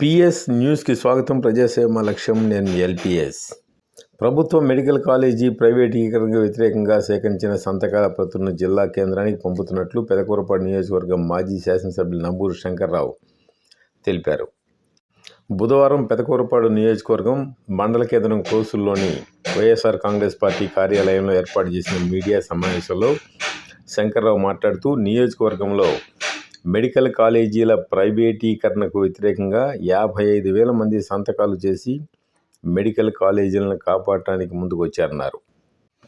PS న్యూస్కి స్వాగతం ప్రజాసేవ మా లక్ష్యం నేను ఎల్పిఎస్. ప్రభుత్వ మెడికల్ కాలేజీ ప్రైవేటీకరణకు వ్యతిరేకంగా సేకరించిన సంతకాల ప్రతులను జిల్లా కేంద్రానికి పంపుతున్నట్లు పెదకూరపాడు నియోజకవర్గం మాజీ శాసనసభ్యులు నంబూరు శంకర్రావు తెలిపారు. బుధవారం పెదకూరపాడు నియోజకవర్గం మండల కేంద్రం కోసుల్లోని వైఎస్ఆర్ కాంగ్రెస్ పార్టీ కార్యాలయంలో ఏర్పాటు చేసిన మీడియా సమావేశంలో శంకర్రావు మాట్లాడుతూ నియోజకవర్గంలో మెడికల్ కాలేజీల ప్రైవేటీకరణకు వ్యతిరేకంగా యాభై ఐదు వేల మంది సంతకాలు చేసి మెడికల్ కాలేజీలను కాపాడటానికి ముందుకు వచ్చారన్నారు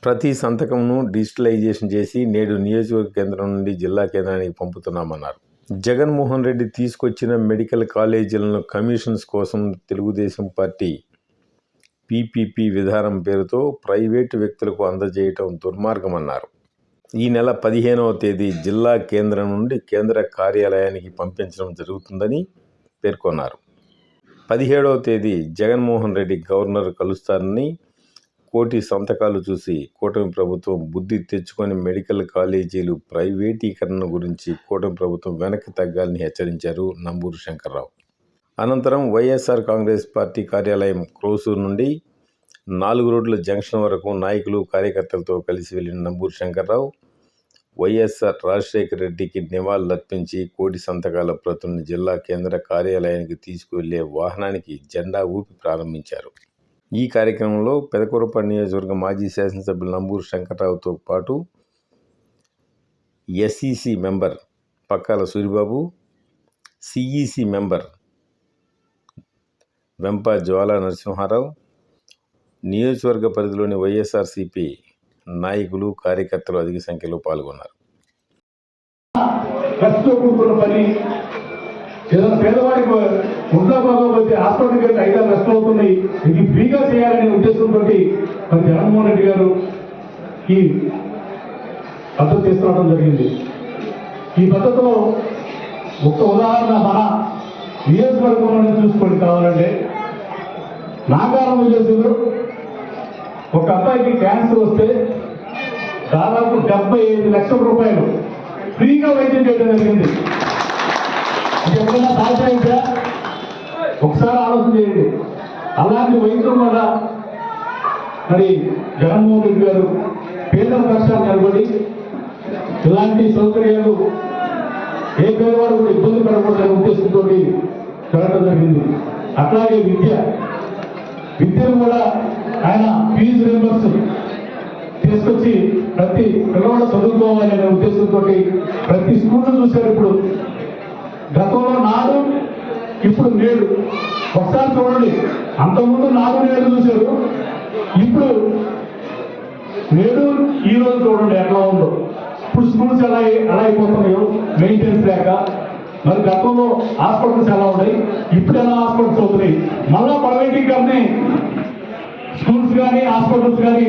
ప్రతి సంతకంను డిజిటలైజేషన్ చేసి నేడు నియోజకవర్గ కేంద్రం నుండి జిల్లా కేంద్రానికి పంపుతున్నామన్నారు. జగన్మోహన్ రెడ్డి తీసుకొచ్చిన మెడికల్ కాలేజీలను కమిషన్స్ కోసం తెలుగుదేశం పార్టీ పీపీపీ విధానం పేరుతో ప్రైవేటు వ్యక్తులకు అందజేయటం దుర్మార్గమన్నారు. ఈ నెల పదిహేనవ తేదీ జిల్లా కేంద్రం నుండి కేంద్ర కార్యాలయానికి పంపించడం జరుగుతుందని పేర్కొన్నారు. పదిహేడవ తేదీ జగన్మోహన్ రెడ్డి గవర్నర్ కలుస్తారని కోటి సంతకాలు చూసి కూటమి ప్రభుత్వం బుద్ధి తెచ్చుకొని మెడికల్ కాలేజీలు ప్రైవేటీకరణ గురించి కూటమి ప్రభుత్వం వెనక్కి తగ్గాలని హెచ్చరించారు నంబూరు శంకర్రావు. అనంతరం వైఎస్ఆర్ కాంగ్రెస్ పార్టీ కార్యాలయం క్రోసూరు నుండి నాలుగు రోడ్ల జంక్షన్ వరకు నాయకులు కార్యకర్తలతో కలిసి వెళ్ళిన నంబూరు శంకర్రావు వైఎస్ఆర్ రాజశేఖర రెడ్డికి నివాళులర్పించి కోటి సంతకాల ప్రతులను జిల్లా కేంద్ర కార్యాలయానికి తీసుకువెళ్ళే వాహనానికి జెండా ఊపి ప్రారంభించారు. ఈ కార్యక్రమంలో పెదకూరపాడు నియోజకవర్గ మాజీ శాసనసభ్యులు నంబూరు శంకర్రావుతో పాటు SEC member Pakkala Suribabu CEC member Vempa Jwala Narasimha Rao నియోజకవర్గ పరిధిలోని వైఎస్ఆర్సీపీ నాయకులు కార్యకర్తలు అధిక సంఖ్యలో పాల్గొన్నారు. ఖర్చుతో కూడుకున్న పని ఏదైనా పేదవాడికి ఉందా బాగోపోతే హాస్పిటల్కి వెళ్తే ఐదారు లక్షలు అవుతున్నాయి ఇది ఫ్రీగా చేయాలనే ఉద్దేశంతో మరి జగన్మోహన్ రెడ్డి గారు ఈ పద్ధతి తీసుకురావడం జరిగింది. ఈ పద్ధతిలో ఒక ఉదాహరణ మన నియోజకవర్గంలోనే చూసుకోండి కావాలంటే. నాగారం చేసిండ్రు. ఒక అబ్బాయికి క్యాన్సర్ వస్తే దాదాపు డెబ్బై ఐదు లక్షల రూపాయలు. ఫ్రీగా వైద్యం చేయడం జరిగింది. అది ఎప్పుడైనా సాధ్యమైందా? ఒకసారి ఆలోచన చేయండి. అలాంటి వైద్యం కూడా మరి జగన్మోహన్ రెడ్డి గారు పేదల పక్షాన్ని నిలబడి ఇలాంటి సౌకర్యాలు ఏ పేదవాడు కూడా ఇబ్బంది పడకూడదనే ఉద్దేశంతో జరగడం జరిగింది. అట్లాగే విద్య. విద్యను కూడా ఆయన ఫీజు రింబర్స్ తీసుకొచ్చి ప్రతి పిల్లవాడు చదువుకోవాలి అనే ఉద్దేశంతో ప్రతి స్కూల్ చూశారు ఇప్పుడు. గతంలో నాడు ఇప్పుడు నేడు. ఒకసారి చూడండి. అంతకుముందు నాడు నేడు చూశారు. ఇప్పుడు నేడు ఈ రోజు చూడండి ఎట్లా ఉందో. ఇప్పుడు స్కూల్స్ ఎలా ఎలా అయిపోతున్నాయో మెయింటెనెన్స్ లేక మరి గతంలో హాస్పిటల్స్ ఎలా ఉన్నాయి? ఇప్పుడు ఎలా హాస్పిటల్స్ అవుతున్నాయి? మళ్ళా ప్రైవేటీకరణ స్కూల్స్ కానీ హాస్పిటల్స్ కానీ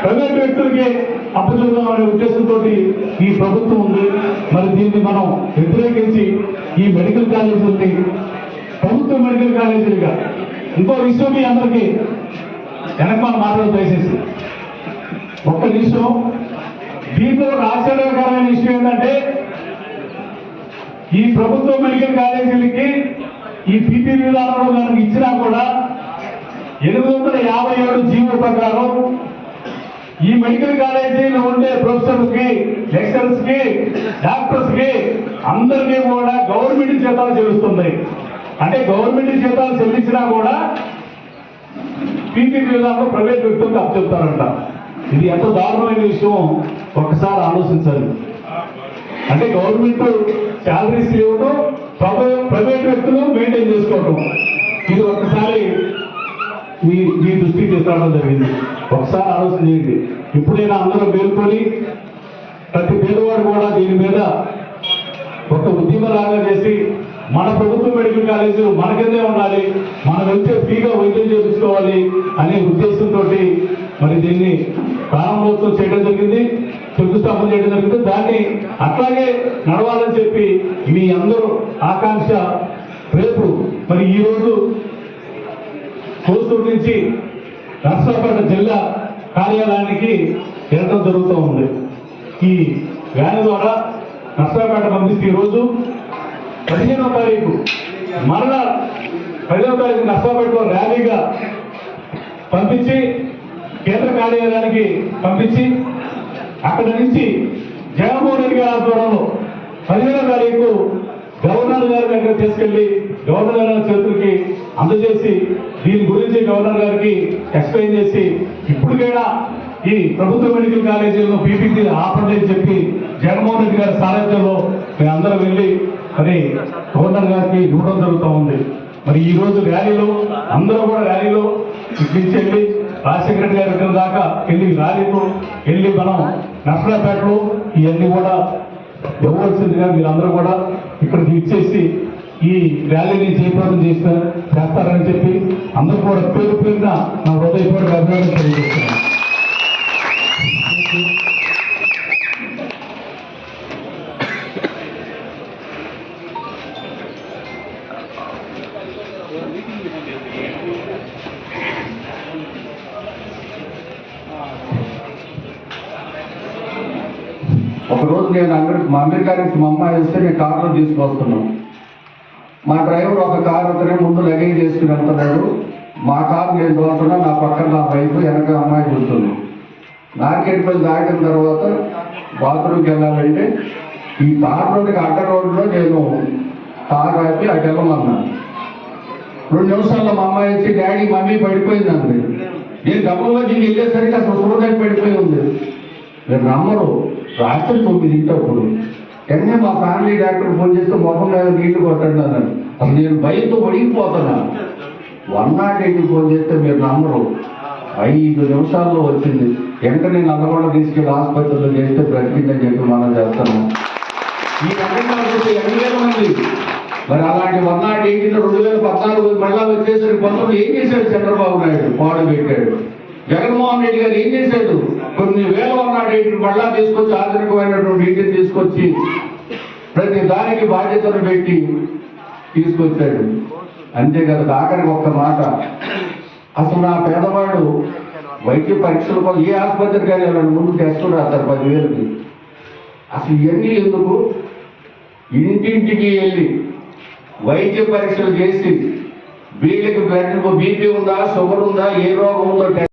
ప్రైవేట్ వ్యక్తులకి అప్పచెప్దామనే ఉద్దేశంతో ఈ ప్రభుత్వం ఉంది. మరి దీన్ని మనం వ్యతిరేకించి ఈ మెడికల్ కాలేజీలని ప్రభుత్వ మెడికల్ కాలేజీలుగా ఇంకో విషయం మీ అందరికీ వెనకమాల మాటలు దయచేసి. ఒక్క విషయం దీంట్లో ఒక ఆశ్చర్యకరమైన విషయం ఏంటంటే ఈ ప్రభుత్వ మెడికల్ కాలేజీలకి ఈ పీపీ విధానంలో మనకు ఇచ్చినా కూడా ఎనిమిది వందల యాభై ఏడు జీవో ప్రకారం ఈ మెడికల్ కాలేజీలో ఉండే ప్రొఫెసర్స్కి లెక్చరర్స్కి డాక్టర్స్కి అందరికీ కూడా గవర్నమెంట్ జీతాలు చెల్లిస్తుంది. అంటే గవర్నమెంట్ జీతాలు చెల్లించినా కూడా పీపీ విధానంలో ప్రైవేట్ వ్యక్తులకు అప్పచెప్తారంట. ఇది ఎంత దారుణమైన విషయం? ఒకసారి ఆలోచించాలి అంటే గవర్నమెంట్ శాలరీస్ ఇవ్వడం ప్రైవేట్ వ్యక్తులు మెయింటైన్ చేసుకోవడం ఇది ఒకసారి మీ మీ దృష్టికి తీసుకురావడం జరిగింది ఒకసారి ఆలోచన చేయండి. ఇప్పుడైనా అందరూ మేల్కొని ప్రతి పేదవాడు కూడా దీని మీద ఒక ఉద్యమలాగా చేసి మన ప్రభుత్వ మెడికల్ కాలేజీలు మన కిందే ఉండాలి మనం వెళ్తే ఫ్రీగా వైద్యం చేయించుకోవాలి అనే ఉద్దేశంతో మరి దీన్ని ప్రారంభోత్సవం చేయడం జరిగింది శంకుస్థాపన చేయడం జరిగింది. దాన్ని అట్లాగే నడవాలని చెప్పి మీ అందరూ ఆకాంక్ష రేపు మరి ఈ రోజు కోసూరు నుంచి నర్సాపేట జిల్లా కార్యాలయానికి వెళ్ళడం జరుగుతూ ఉంది. ఈ వ్యాన్ ద్వారా నర్సాపేట పంపిస్తే ఈరోజు పదిహేనవ తారీఖు మరలా పదిహేనవ తారీఖు నర్సాపేటలో ర్యాలీగా పంపించి కేంద్ర కార్యాలయానికి పంపించి అక్కడి నుంచి జగన్మోహన్ రెడ్డి గారి ఆధ్వర్యంలో పదిహేనవ తారీఖు గవర్నర్ గారి దగ్గర తీసుకెళ్ళి గవర్నర్ గారి చేతులకి అందజేసి దీని గురించి గవర్నర్ గారికి ఎక్స్ప్లెయిన్ చేసి ఇప్పటికైనా ఈ ప్రభుత్వ మెడికల్ కాలేజీలను పీపీసీ ఆపండి అని చెప్పి జగన్మోహన్ రెడ్డి గారి సారథ్యంలో మేమందరం వెళ్ళి మరి గవర్నర్ గారికి ఇవ్వడం జరుగుతూ ఉంది. మరి ఈ రోజు ర్యాలీలో అందరూ కూడా ర్యాలీలో ఇప్పించి వెళ్ళి రాజశేఖర రెడ్డి గారి దగ్గర దాకా వెళ్ళి ర్యాలీలో వెళ్ళి మనం నర్సరాపేటలో ఇవన్నీ కూడా ఇవ్వవలసిందిగా మీరందరూ కూడా ఇక్కడికి ఇచ్చేసి ఈ ర్యాలీని జయప్రదం చేస్తారు చేస్తారని చెప్పి అందరూ కూడా పేరు పేరున నా హృదయపూర్వక అభినందన తెలియజేస్తున్నాను. ఒకరోజు నేను అమెరికా మా అమెరికా నుంచి మా అమ్మాయి వస్తే నేను కార్లో తీసుకొస్తున్నాను మా డ్రైవర్ ఒక కారు అతనే ముందు లగేజ్ చేసుకుని వెళ్తున్నాడు. మా కారు నేను దోతున్నా నా పక్కన నా వైపు వెనక అమ్మాయి కూర్చుంది. మార్కెట్ పని దాటిన తర్వాత బాత్రూమ్కి వెళ్ళాలంటే ఈ కారులోకి అడ్డ రోడ్లో నేను కార్ ఆపి అటు వెళ్ళమన్నాను రెండు నిమిషాల్లో మా అమ్మాయి వచ్చి డాడీ మమ్మీ పడిపోయిందండి. నేను గమనంలో దీనికి వెళ్ళేసరికి అసలు సూర్యుడు పడిపోయి ఉంది. మీరు నమ్మరు రాత్రి తొమ్మిదింటప్పుడు వెంటనే మా ఫ్యామిలీ డాక్టర్ ఫోన్ చేస్తే మొహం మీద నీళ్ళు కొట్టండి అన్నాడు అసలు నేను భయంతో పడిపోతున్నా వన్ నాట్ ఎయిట్కి ఫోన్ చేస్తే మీరు నమ్మరు. ఐదు నిమిషాల్లో వచ్చింది. వెంటనే నల్లగొండ తీసుకెళ్ళి ఆసుపత్రిలో చేస్తే బ్రతికిందని చెప్పి మనం చేస్తున్నాం ఈ రకంగా ఎన్ని వేల మంది మరి అలాంటి వన్ నాట్ ఎయిట్ రెండు వేల పద్నాలుగు మళ్ళా వచ్చేసరికి పంతొమ్మిది ఏం చేశాడు చంద్రబాబు నాయుడు? పాడు పెట్టాడు. జగన్మోహన్ రెడ్డి గారు ఏం చేశాడు కొన్ని వేల ఉన్నాడు నాట్ మళ్ళా తీసుకొచ్చి ఆధునికమైనటువంటి ఇంటిని తీసుకొచ్చి ప్రతి దానికి బాధ్యతను పెట్టి తీసుకొచ్చాడు. అంతే కదా ఆఖరికి ఒక్క మాట. అసలు నా పేదవాడు వైద్య పరీక్షల కోసం ఏ ఆసుపత్రికి వెళ్ళాలని ముందు టెస్టులు రాస్తారు పదివేలకి. అసలు ఇవన్నీ ఎందుకు? ఇంటింటికి వెళ్ళి వైద్య పరీక్షలు చేసి వీళ్ళకి బ్లడ్ బీపీ ఉందా షుగర్ ఉందా ఏ రోగం ఉందో